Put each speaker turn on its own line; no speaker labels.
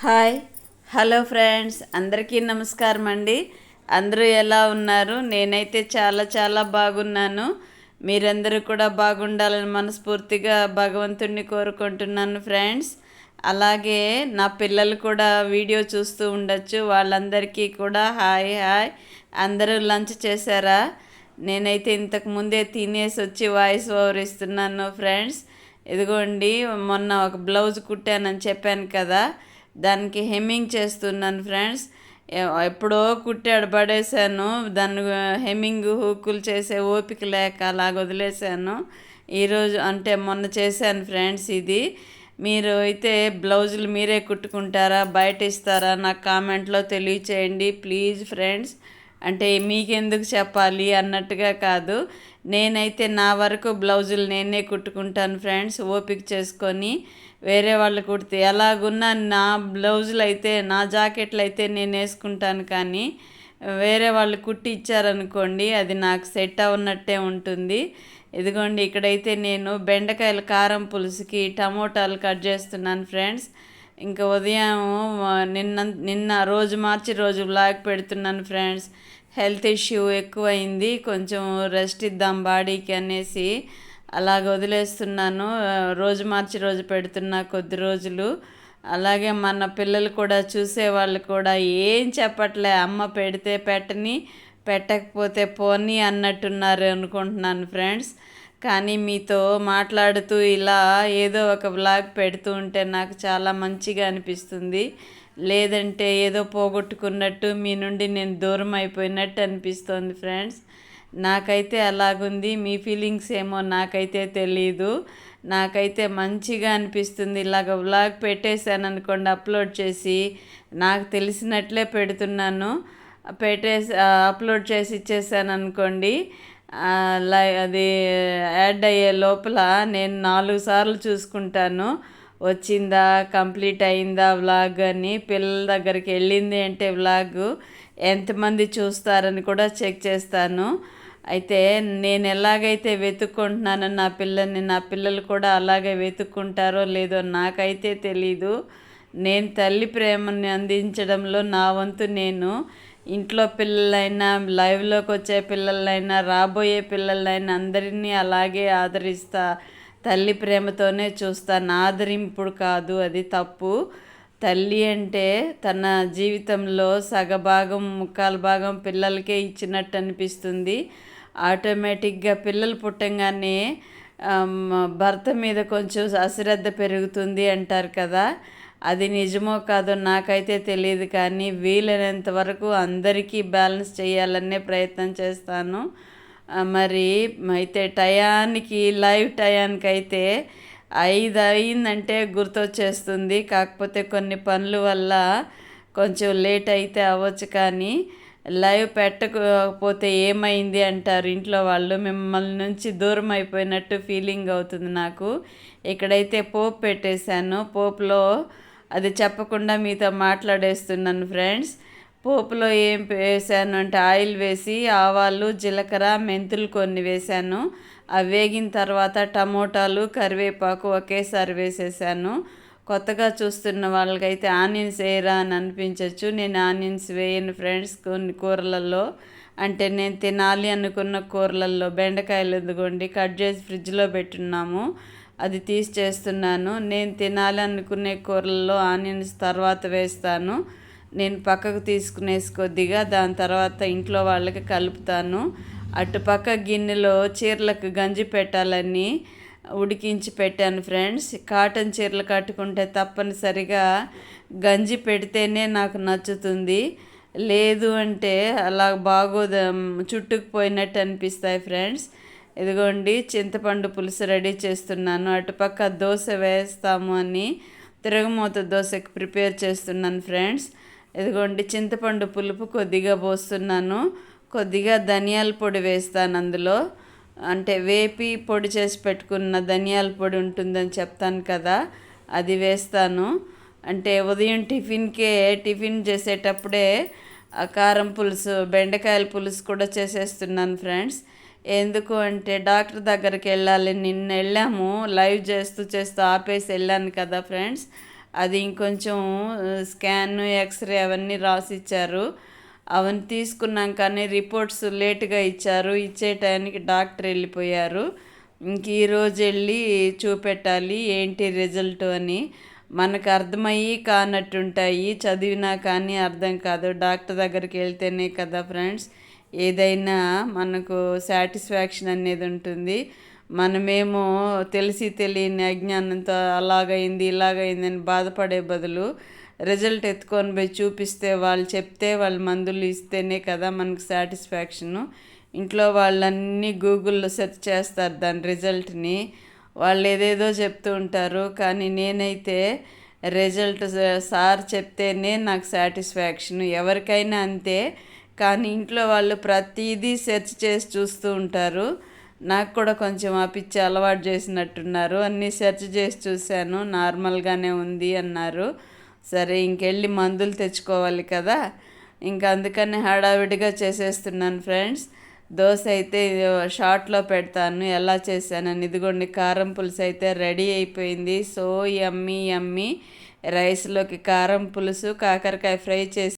Hi. Hello friends అందరికీ నమస్కారం అండి. అందరూ ఎలా ఉన్నారు? నేనైతే చాలా చాలా బాగున్నాను. మీరందరూ కూడా బాగుండాలని మనస్ఫూర్తిగా భగవంతుణ్ణి కోరుకుంటున్నాను ఫ్రెండ్స్. అలాగే నా పిల్లలు కూడా వీడియో చూస్తూ ఉండొచ్చు. వాళ్ళందరికీ కూడా హాయ్ హాయ్. అందరూ లంచ్ చేశారా? నేనైతే ఇంతకు ముందే తినేసి వచ్చి వాయిస్ ఓవర్ ఇస్తున్నాను ఫ్రెండ్స్. ఇదిగోండి మొన్న ఒక బ్లౌజ్ కుట్టానని చెప్పాను కదా. దానికి హెమ్మింగ్ చేస్తున్నాను ఫ్రెండ్స్. ఎప్పుడో కుట్టాడు పడేశాను. దాన్ని హెమ్మింగ్ హుక్కులు చేసే ఓపిక లేక అలా వదిలేశాను. ఈరోజు అంటే మొన్న చేశాను ఫ్రెండ్స్ ఇది. మీరు అయితే బ్లౌజులు మీరే కుట్టుకుంటారా బయట ఇస్తారా నాకు కామెంట్లో తెలియచేయండి ప్లీజ్ ఫ్రెండ్స్. అంటే మీకెందుకు చెప్పాలి అన్నట్టుగా కాదు. నేనైతే నా వరకు బ్లౌజులు నేనే కుట్టుకుంటాను ఫ్రెండ్స్ ఓపిక చేసుకొని. వేరే వాళ్ళు కుడితే ఎలాగున్నా నా బ్లౌజులు అయితే నా జాకెట్లు అయితే నేను వేసుకుంటాను కానీ వేరే వాళ్ళు కుట్టి ఇచ్చారనుకోండి అది నాకు సెట్ అవునట్టే ఉంటుంది. ఇదిగోండి ఇక్కడైతే నేను బెండకాయల కారం పులుసుకి టమోటాలు కట్ చేస్తున్నాను ఫ్రెండ్స్. ఇంకా ఉదయం నిన్న నిన్న రోజు మార్చి రోజు బ్లాగ్ పెడుతున్నాను ఫ్రెండ్స్. హెల్త్ ఇష్యూ ఎక్కువైంది కొంచెం రెస్ట్ ఇద్దాం బాడీకి అనేసి అలాగ వదిలేస్తున్నాను. రోజు మార్చి రోజు పెడుతున్నా కొద్ది రోజులు. అలాగే మన పిల్లలు కూడా చూసేవాళ్ళు కూడా ఏం చెప్పట్లే అమ్మ పెడితే పెట్టని పెట్టకపోతే పోనీ అన్నట్టున్నారు అనుకుంటున్నాను ఫ్రెండ్స్. కానీ మీతో మాట్లాడుతూ ఇలా ఏదో ఒక బ్లాగ్ పెడుతూ ఉంటే నాకు చాలా మంచిగా అనిపిస్తుంది. లేదంటే ఏదో పోగొట్టుకున్నట్టు మీ నుండి నేను దూరం అయిపోయినట్టు అనిపిస్తుంది ఫ్రెండ్స్. నాకైతే అలాగుంది మీ ఫీలింగ్స్ ఏమో నాకైతే తెలియదు నాకైతే మంచిగా అనిపిస్తుంది. ఇలాగ వ్లాగ్ పెట్టేశాను అనుకోండి అప్లోడ్ చేసి నాకు తెలిసినట్లే పెడుతున్నాను. పెట్టేసి అప్లోడ్ చేసి ఇచ్చేసాను అనుకోండి లై అది యాడ్ అయ్యే లోపల నేను నాలుగు సార్లు చూసుకుంటాను. వచ్చిందా కంప్లీట్ అయిందా వ్లాగ్ అని పిల్లల దగ్గరికి వెళ్ళింది అంటే వ్లాగ్ ఎంతమంది చూస్తారని కూడా చెక్ చేస్తాను. అయితే నేను ఎలాగైతే వెతుక్కుంటున్నానో నా పిల్లల్ని నా పిల్లలు కూడా అలాగే వెతుక్కుంటారో లేదో నాకైతే తెలీదు. నేను తల్లి ప్రేమని అందించడంలో నా వంతు నేను. ఇంట్లో పిల్లలైనా లైవ్లోకి వచ్చే పిల్లలైనా రాబోయే పిల్లలైనా అందరినీ అలాగే ఆదరిస్తా తల్లి ప్రేమతోనే చూస్తాను ఆదరింపుడు కాదు అది తప్పు. తల్లి అంటే తన జీవితంలో సగభాగం ముక్కాలు భాగం పిల్లలకే ఇచ్చినట్టు అనిపిస్తుంది ఆటోమేటిక్గా పిల్లలు పుట్టంగానే భర్త మీద కొంచెం అశ్రద్ధ పెరుగుతుంది అంటారు కదా. అది నిజమో కాదో నాకైతే తెలియదు కానీ వీలైనంత వరకు అందరికీ బ్యాలెన్స్ చేయాలనే ప్రయత్నం చేస్తాను. మరి అయితే టయానికి లైవ్ టయానికి అయితే ఐదు అయిందంటే గుర్తొచ్చేస్తుంది. కాకపోతే కొన్ని పనుల వల్ల కొంచెం లేట్ అయితే అవ్వచ్చు కానీ లైవ్ పెట్టకపోతే ఏమైంది అంటారు ఇంట్లో వాళ్ళు. మిమ్మల్ని నుంచి దూరం అయిపోయినట్టు ఫీలింగ్ అవుతుంది నాకు. ఇక్కడైతే పోపు పెట్టేశాను. పోపులో అది చెప్పకుండా మీతో మాట్లాడేస్తున్నాను ఫ్రెండ్స్. పోపులో ఏం వేసాను అంటే ఆయిల్ వేసి ఆవాలు జీలకర్ర మెంతులు కొన్ని వేసాను అవి వేగిన తర్వాత టమోటాలు కరివేపాకు ఒకేసారి వేసేసాను. కొత్తగా చూస్తున్న వాళ్ళకైతే ఆనియన్స్ వేయరా అని అనిపించవచ్చు నేను ఆనియన్స్ వేయను ఫ్రెండ్స్ కొన్ని కూరలలో. అంటే నేను తినాలి అనుకున్న కూరలలో బెండకాయలు ఎందుకోండి కట్ చేసి ఫ్రిడ్జ్లో పెట్టున్నాము. అది తీసి చేస్తున్నాను. నేను తినాలి అనుకునే కూరలలో ఆనియన్స్ తర్వాత వేస్తాను. నేను పక్కకు తీసుకునేసి కొద్దిగా దాని తర్వాత ఇంట్లో వాళ్ళకి కలుపుతాను. అటుపక్క గిన్నెలో చీరలకు గంజి పెట్టాలని ఉడికించి పెట్టాను ఫ్రెండ్స్. కాటన్ చీరలు కట్టుకుంటే తప్పనిసరిగా గంజి పెడితేనే నాకు నచ్చుతుంది. లేదు అంటే అలా బాగోదు చుట్టుకుపోయినట్టు అనిపిస్తాయి ఫ్రెండ్స్. ఇదిగోండి చింతపండు పులుసు రెడీ చేస్తున్నాను. అటుపక్క దోశ వేస్తాము అని తిరగమూత దోశకి ప్రిపేర్ చేస్తున్నాను ఫ్రెండ్స్. ఇదిగోండి చింతపండు పులుపు కొద్దిగా పోస్తున్నాను. కొద్దిగా ధనియాల పొడి వేస్తాను అందులో. అంటే వేపి పొడి చేసి పెట్టుకున్న ధనియాల పొడి ఉంటుందని చెప్తాను కదా అది వేస్తాను. అంటే ఉదయం టిఫిన్కే టిఫిన్ చేసేటప్పుడే కారం పులుసు బెండకాయల పులుసు కూడా చేసేస్తున్నాను ఫ్రెండ్స్. ఎందుకు అంటే డాక్టర్ దగ్గరికి వెళ్ళాలి నిన్న వెళ్ళాము లైవ్ చేస్తూ చేస్తూ ఆపేసి వెళ్ళాను కదా ఫ్రెండ్స్. అది ఇంకొంచెం స్కాన్ ఎక్స్రే అవన్నీ రాసిచ్చారు. అవన్నీ తీసుకున్నాం కానీ రిపోర్ట్స్ లేట్గా ఇచ్చారు. ఇచ్చే టైంకి డాక్టర్ వెళ్ళిపోయారు. ఇంక ఈరోజు వెళ్ళి చూపెట్టాలి ఏంటి రిజల్ట్ అని. మనకు అర్థమయ్యి కానట్టుంటాయి చదివినా కానీ అర్థం కాదు. డాక్టర్ దగ్గరికి వెళ్తేనే కదా ఫ్రెండ్స్ ఏదైనా మనకు సాటిస్ఫాక్షన్ అనేది ఉంటుంది. మనమేమో తెలిసి తెలియని అజ్ఞానంతో అలాగైంది ఇలాగైంది అని బాధపడే బదులు రిజల్ట్ ఎత్తుకొని పోయి చూపిస్తే వాళ్ళు చెప్తే వాళ్ళు మందులు ఇస్తేనే కదా మనకు సాటిస్ఫాక్షను. ఇంట్లో వాళ్ళన్నీ గూగుల్లో సెర్చ్ చేస్తారు దాని రిజల్ట్ని. వాళ్ళు ఏదేదో చెప్తూ ఉంటారు కానీ నేనైతే రిజల్ట్ సార్ చెప్తేనే నాకు సాటిస్ఫాక్షన్. ఎవరికైనా అంతే కానీ ఇంట్లో వాళ్ళు ప్రతిదీ సెర్చ్ చేసి చూస్తూ ఉంటారు. నాకు కూడా కొంచెం ఆ పిచ్చి అలవాటు చేసినట్టున్నారు. అన్నీ సెర్చ్ చేసి చూశాను. నార్మల్గానే ఉంది అన్నారు. సరే ఇంకెళ్ళి మందులు తెచ్చుకోవాలి కదా. ఇంకా అందుకని హడావిడిగా చేసేస్తున్నాను ఫ్రెండ్స్. దోశ అయితే షార్ట్లో పెడతాను. ఎలా చేశానని ఇదిగోండి కారం పులుసు అయితే రెడీ అయిపోయింది. So yummy yummy. రైస్లోకి కారం పులుసు కాకరకాయ ఫ్రై చేసి